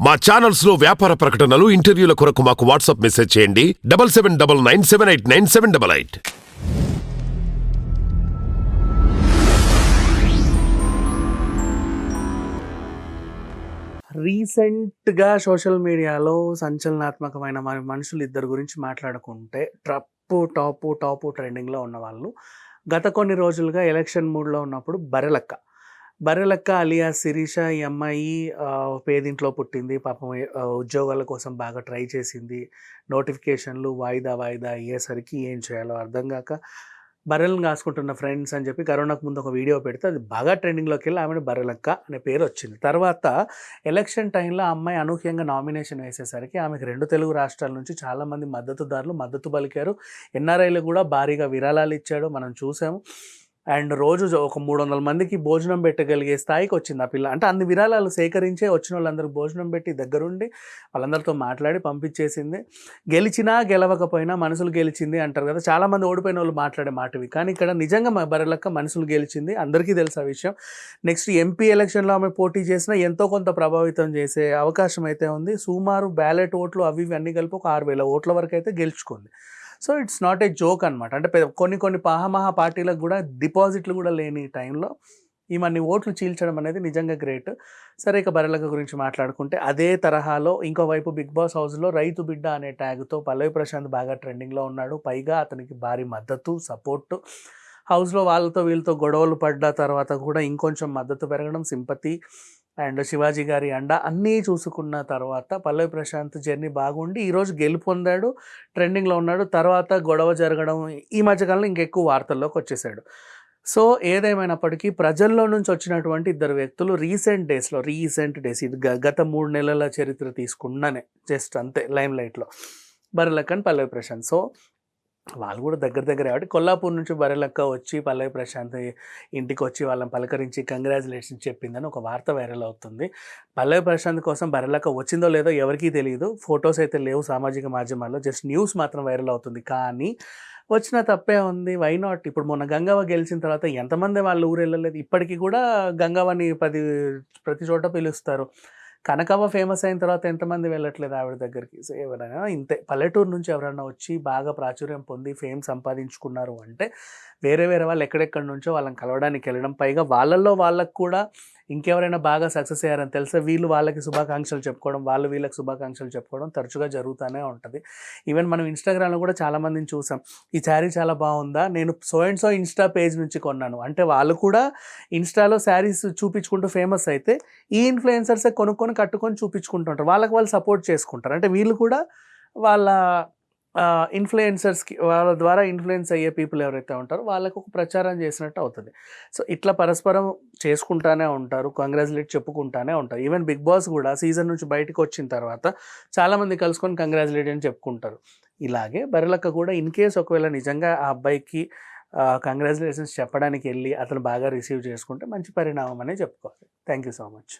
మా ఛానల్స్లో వ్యాపార ప్రకటనలు ఇంటర్వ్యూల కొరకు మాకు వాట్సాప్ మెసేజ్ చేయండి. Double seven double nine seven eight nine seven double eight. రీసెంట్గా సోషల్ మీడియాలో సంచలనాత్మకమైన మన మనుషులు ఇద్దరు గురించి మాట్లాడుకుంటే ట్రప్పు టాపు టాపు ట్రెండింగ్లో ఉన్న వాళ్ళు గత కొన్ని రోజులుగా ఎలక్షన్ మూడ్లో ఉన్నప్పుడు బరెలక్క బర్రెలక్క అలియా శిరీష ఈ అమ్మాయి పేదింట్లో పుట్టింది. పాపం ఉద్యోగాల కోసం బాగా ట్రై చేసింది. నోటిఫికేషన్లు వాయిదా వాయిదా అయ్యేసరికి ఏం చేయాలో అర్థం కాక బర్రెలను కాసుకుంటున్న ఫ్రెండ్స్ అని చెప్పి కరోనాకు ముందు ఒక వీడియో పెడితే అది బాగా ట్రెండింగ్లోకి వెళ్ళి ఆమెను బర్రెలక్క అనే పేరు వచ్చింది. తర్వాత ఎలక్షన్ టైంలో అమ్మాయి అనూహ్యంగా నామినేషన్ వేసేసరికి ఆమెకు రెండు తెలుగు రాష్ట్రాల నుంచి చాలామంది మద్దతుదారులు మద్దతు పలికారు. ఎన్ఆర్ఐలు కూడా భారీగా విరాళాలు ఇచ్చాడు. మనం చూసాము. అండ్ రోజు ఒక మూడు వందల మందికి భోజనం పెట్టగలిగే స్థాయికి వచ్చింది ఆ పిల్ల. అంటే అన్ని విరాళాలు సేకరించే వచ్చిన వాళ్ళందరూ భోజనం పెట్టి దగ్గరుండి వాళ్ళందరితో మాట్లాడి పంపించేసింది. గెలిచినా గెలవకపోయినా మనసులు గెలిచింది అంటారు కదా. చాలామంది ఓడిపోయిన వాళ్ళు మాట్లాడే మాటవి కానీ ఇక్కడ నిజంగా బరలక్క బర్రెలక్క మనసులు గెలిచింది. అందరికీ తెలుసు ఆ విషయం. నెక్స్ట్ ఎంపీ ఎలక్షన్లో ఆమె పోటీ చేసినా ఎంతో కొంత ప్రభావితం చేసే అవకాశం అయితే ఉంది. సుమారు బ్యాలెట్ ఓట్లు అవి ఇవి అన్ని కలిపి ఒక ఆరు వేల ఓట్ల వరకు అయితే గెలుచుకుంది. So it's not a joke అనమాట అంటే పెద్ద- కొన్ని కొన్ని పాహమహా పార్టీలకు కూడా డిపాజిట్లు కూడా లేని టైంలో ఈమెన్ని ఓట్లు చీల్చడం అనేది నిజంగా గ్రేట్. సరే ఇక బర్రెలక గురించి మాట్లాడుకుంటే అదే తరహాలో ఇంకోవైపు బిగ్ బాస్ హౌస్లో రైతు బిడ్డ అనే ట్యాగ్తో పల్లవి ప్రశాంత్ బాగా ట్రెండింగ్లో ఉన్నాడు. పైగా అతనికి భారీ మద్దతు సపోర్టు. హౌస్లో వాళ్ళతో వీళ్ళతో గొడవలు పడ్డ తర్వాత కూడా ఇంకొంచెం మద్దతు పెరగడం సింపతి అండ్ శివాజీ గారి అండ అన్నీ చూసుకున్న తర్వాత పల్లవి ప్రశాంత్ జర్నీ బాగుండి ఈరోజు గెలుపొందాడు ట్రెండింగ్లో ఉన్నాడు. తర్వాత గొడవ జరగడం ఈ మధ్యకాలంలో ఇంకెక్కువ వార్తల్లోకి వచ్చేసాడు. సో ఏదేమైనప్పటికీ ప్రజల్లో నుంచి వచ్చినటువంటి ఇద్దరు వ్యక్తులు రీసెంట్ డేస్లో రీసెంట్ డేస్ ఇది గ- గత మూడు నెలల చరిత్ర తీసుకున్నానే జస్ట్ అంతే లైమ్ లైట్లో బర్రెలక్కని పల్లవి ప్రశాంత్. సో వాళ్ళు కూడా దగ్గర దగ్గర. కాబట్టి కొల్లాపూర్ నుంచి బరెలక్క వచ్చి పల్లవి ప్రశాంత్ ఇంటికి వచ్చి వాళ్ళని పలకరించి కంగ్రాచులేషన్స్ చెప్పిందని ఒక వార్త వైరల్ అవుతుంది. పల్లవి ప్రశాంత్ కోసం బరెలక్క వచ్చిందో లేదో ఎవరికీ తెలియదు ఫొటోస్ అయితే లేవు సామాజిక మాధ్యమాల్లో. జస్ట్ న్యూస్ మాత్రం వైరల్ అవుతుంది. కానీ వచ్చిన తప్పే ఉంది. వై నాట్ ఇప్పుడు మొన్న గంగవ్వ గెలిచిన తర్వాత ఎంతమంది వాళ్ళు ఊరు వెళ్ళలేదు. ఇప్పటికీ కూడా గంగవ్వని పది ప్రతి చోట పిలుస్తారు. కనకవ్వ ఫేమస్ అయిన తర్వాత ఎంతమంది వెళ్ళట్లేదు ఆవిడ దగ్గరికి? సో ఎవరైనా ఇంతే. పల్లెటూరు నుంచి ఎవరైనా వచ్చి బాగా ప్రాచుర్యం పొంది ఫేమ్ సంపాదించుకున్నారు అంటే వేరే వేరే వాళ్ళు ఎక్కడెక్కడి నుంచో వాళ్ళని కలవడానికి వెళ్ళడం. పైగా వాళ్ళల్లో వాళ్ళకు కూడా ఇంకెవరైనా బాగా సక్సెస్ అయ్యారని తెలిస్తే వీళ్ళు వాళ్ళకి శుభాకాంక్షలు చెప్పుకోవడం వాళ్ళు వీళ్ళకి శుభాకాంక్షలు చెప్పుకోవడం తరచుగా జరుగుతూనే ఉంటుంది. ఈవెన్ మనం ఇన్స్టాగ్రామ్లో కూడా చాలామందిని చూసాం. ఈ శారీ చాలా బాగుందా? నేను so and so Insta page నుంచి కొన్నాను. అంటే వాళ్ళు కూడా ఇన్స్టాలో శారీస్ చూపించుకుంటూ ఫేమస్ అయితే ఈ ఇన్ఫ్లుయెన్సర్సే కొనుక్కొని కట్టుకొని చూపించుకుంటుంటారు. వాళ్ళకి వాళ్ళు సపోర్ట్ చేసుకుంటారు. అంటే వీళ్ళు కూడా వాళ్ళ ఇన్ఫ్లుయెన్సర్స్కి వాళ్ళ ద్వారా ఇన్ఫ్లుయెన్స్ అయ్యే పీపుల్ ఎవరైతే ఉంటారో వాళ్ళకు ఒక ప్రచారం చేసినట్టు అవుతుంది. సో ఇట్లా పరస్పరం చేసుకుంటానే ఉంటారు కంగ్రాచులేట్ చెప్పుకుంటానే ఉంటారు. ఈవెన్ బిగ్ బాస్ కూడా సీజన్ నుంచి బయటకు వచ్చిన తర్వాత చాలామంది కలుసుకొని కంగ్రాచులేట్ అని చెప్పుకుంటారు. ఇలాగే బరిలక్క కూడా ఇన్ కేస్ ఒకవేళ నిజంగా ఆ అబ్బాయికి కంగ్రాచులేషన్స్ చెప్పడానికి వెళ్ళి అతను బాగా రిసీవ్ చేసుకుంటే మంచి పరిణామం అనే చెప్పుకోవాలి. Thank you so much